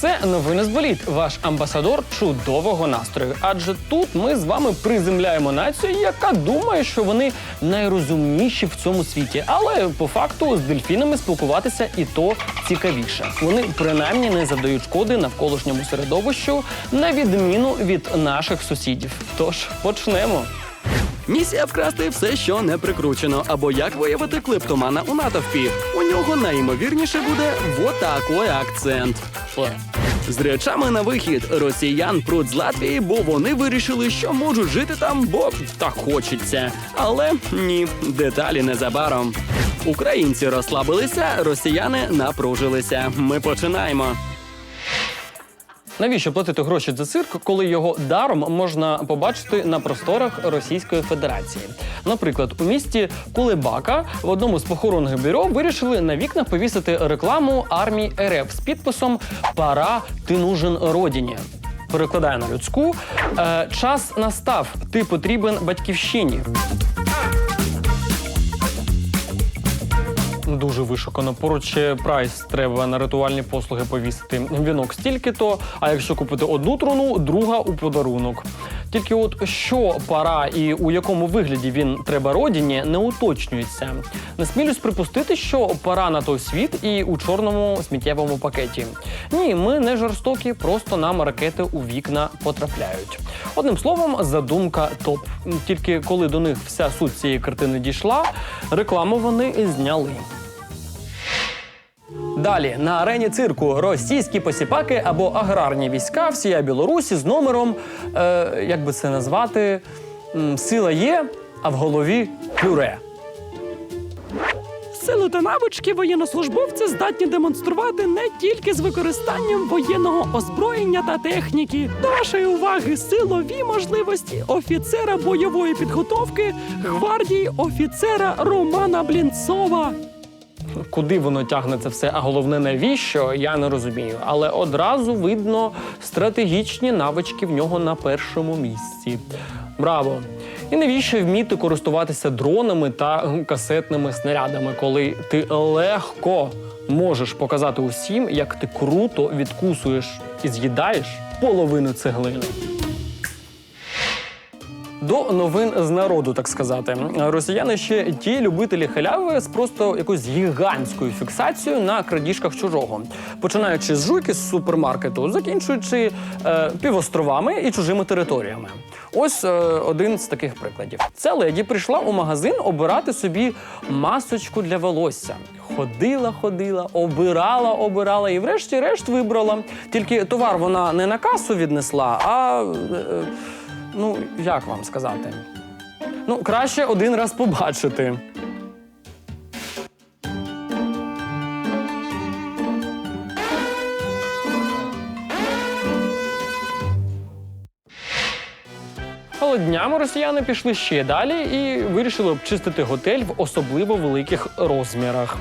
Це новини з боліт, ваш амбасадор чудового настрою. Адже тут ми з вами приземляємо націю, яка думає, що вони найрозумніші в цьому світі. Але по факту з дельфінами спілкуватися і то цікавіше. Вони принаймні не завдають шкоди навколишньому середовищу, на відміну від наших сусідів. Тож почнемо. Місія вкрасти все, що не прикручено, або як виявити клептомана у натовпі. У нього найімовірніше буде вот такий акцент. З речами на вихід росіян пруть з Латвії, бо вони вирішили, що можуть жити там, бо так хочеться. Але ні, деталі незабаром. Українці розслабилися, росіяни напружилися. Ми починаємо. Навіщо платити гроші за цирк, коли його даром можна побачити на просторах Російської Федерації? Наприклад, у місті Кулебака в одному з похоронних бюро вирішили на вікнах повісити рекламу армії РФ з підписом Пора ти нужен родині. Перекладаю на людську. Е, час настав. Ти потрібен батьківщині. Дуже вишукано. Поруч прайс треба на ритуальні послуги повісити. Вінок стільки-то, а якщо купити одну труну, друга у подарунок. Тільки от що пора і у якому вигляді він треба родині, не уточнюється. Не смілюсь припустити, що пора на той світ і у чорному сміттєвому пакеті. Ні, ми не жорстокі, просто нам ракети у вікна потрапляють. Одним словом, задумка топ. Тільки коли до них вся суть цієї картини дійшла, рекламу вони зняли. Далі на арені цирку російські посіпаки або аграрні війська всія Білорусі з номером, е, як би це назвати, сила є, а в голові пюре. Сили та навички воєннослужбовці здатні демонструвати не тільки з використанням воєнного озброєння та техніки. До вашої уваги силові можливості офіцера бойової підготовки гвардії офіцера Романа Блінцова. Куди воно тягне це все, а головне навіщо, я не розумію. Але одразу видно стратегічні навички в нього на першому місці. Браво! І навіщо вміти користуватися дронами та касетними снарядами, коли ти легко можеш показати усім, як ти круто відкусуєш і з'їдаєш половину цеглини. До новин з народу, так сказати, росіяни ще ті любителі халяви з просто якоюсь гігантською фіксацією на крадіжках чужого, починаючи з жуйки з супермаркету, закінчуючи е, півостровами і чужими територіями. Ось е, один з таких прикладів. Ця леді прийшла у магазин обирати собі масочку для волосся. Ходила, ходила, обирала, обирала і, врешті-решт, вибрала. Тільки товар вона не на касу віднесла, а. е, Ну, як вам сказати? Ну, краще один раз побачити. Але днями росіяни пішли ще далі і вирішили обчистити готель в особливо великих розмірах.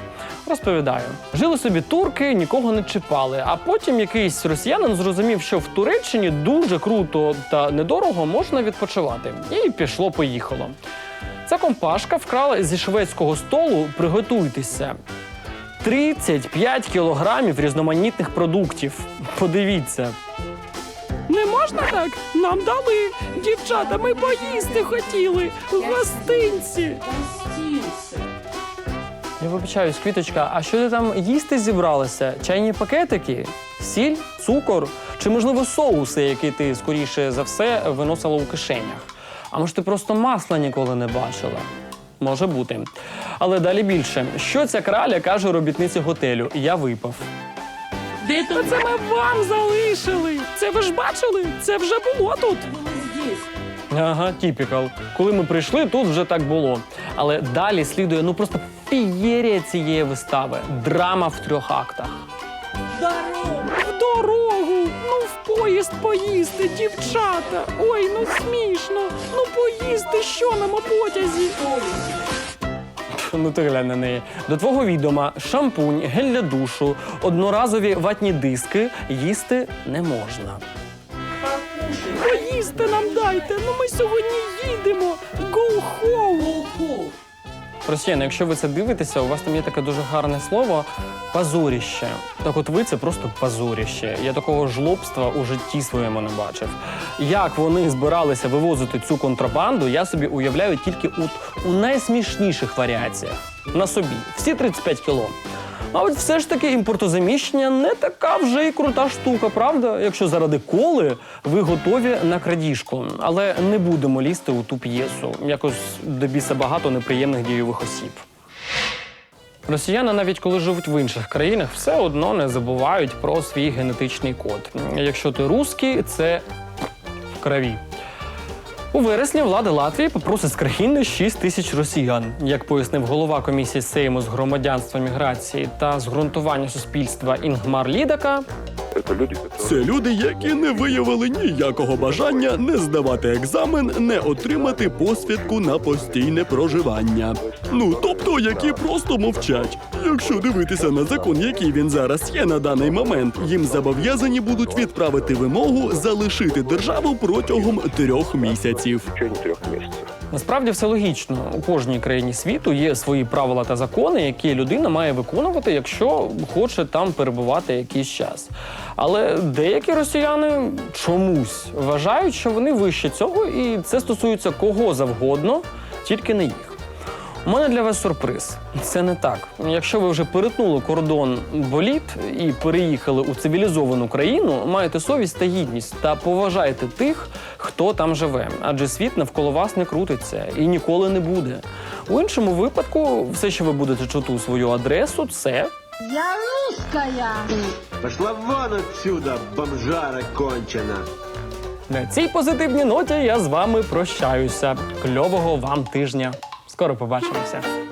Розповідаю, жили собі турки, нікого не чіпали. А потім якийсь росіянин зрозумів, що в Туреччині дуже круто та недорого можна відпочивати. І пішло-поїхало. Ця компашка вкрала зі шведського столу. Приготуйтеся. 35 кілограмів різноманітних продуктів. Подивіться, Не можна так? Нам дали. Дівчата, ми поїсти хотіли. Гостинці. Вибачаюсь, квіточка, а що ти там їсти зібралася? Чайні пакетики, сіль, цукор чи, можливо, соуси, які ти скоріше за все виносила у кишенях? А може, ти просто масла ніколи не бачила? Може бути. Але далі більше. Що ця краля каже робітниці готелю? Я випав. Та це ми вам залишили. Це ви ж бачили? Це вже було тут. Ага, тіпікал. Коли ми прийшли, тут вже так було. Але далі слідує ну просто фієрія цієї вистави. Драма в трьох актах. В дорогу. Ну, в поїзд поїсти, дівчата. Ой, ну смішно. Ну поїсти, що нам у потязі. Ну ти глянь на неї. До твого відома шампунь, гель для душу, одноразові ватні диски їсти не можна. Поїсти нам дайте. Ну ми сьогодні їдемо. Go home. Росіяни, якщо ви це дивитеся, у вас там є таке дуже гарне слово пазуріще. Так от ви це просто пазуріще. Я такого жлобства у житті своєму не бачив. Як вони збиралися вивозити цю контрабанду, я собі уявляю тільки у, у найсмішніших варіаціях. На собі. Всі 35 кіло. А от все ж таки імпортозаміщення не така вже і крута штука, правда? Якщо заради коли ви готові на крадіжку. Але не будемо лізти у ту п'єсу. Якось до біса багато неприємних дійових осіб. Росіяни, навіть коли живуть в інших країнах, все одно не забувають про свій генетичний код. Якщо ти русський, це в крові. У вересні влада Латвії попросить з країни 6 тисяч росіян. Як пояснив голова комісії Сейму з громадянства міграції та зґрунтування суспільства Інгмар Лідака. Це люди, які не виявили ніякого бажання не здавати екзамен, не отримати посвідку на постійне проживання. Ну тобто, які просто мовчать. Якщо дивитися на закон, який він зараз є на даний момент, їм зобов'язані будуть відправити вимогу залишити державу протягом трьох місяців. В течение трех месяцев. Насправді все логічно. У кожній країні світу є свої правила та закони, які людина має виконувати, якщо хоче там перебувати якийсь час. Але деякі росіяни чомусь вважають, що вони вище цього, і це стосується кого завгодно, тільки не їх. У мене для вас сюрприз. Це не так. Якщо ви вже перетнули кордон боліт і переїхали у цивілізовану країну, маєте совість та гідність та поважайте тих, хто там живе. Адже світ навколо вас не крутиться і ніколи не буде. У іншому випадку, все, що ви будете чути у свою адресу, це Я русская. Пошла вон отсюда, бомжара кончена. на цій позитивній ноті я з вами прощаюся. Кльового вам тижня. Скоро побачимося.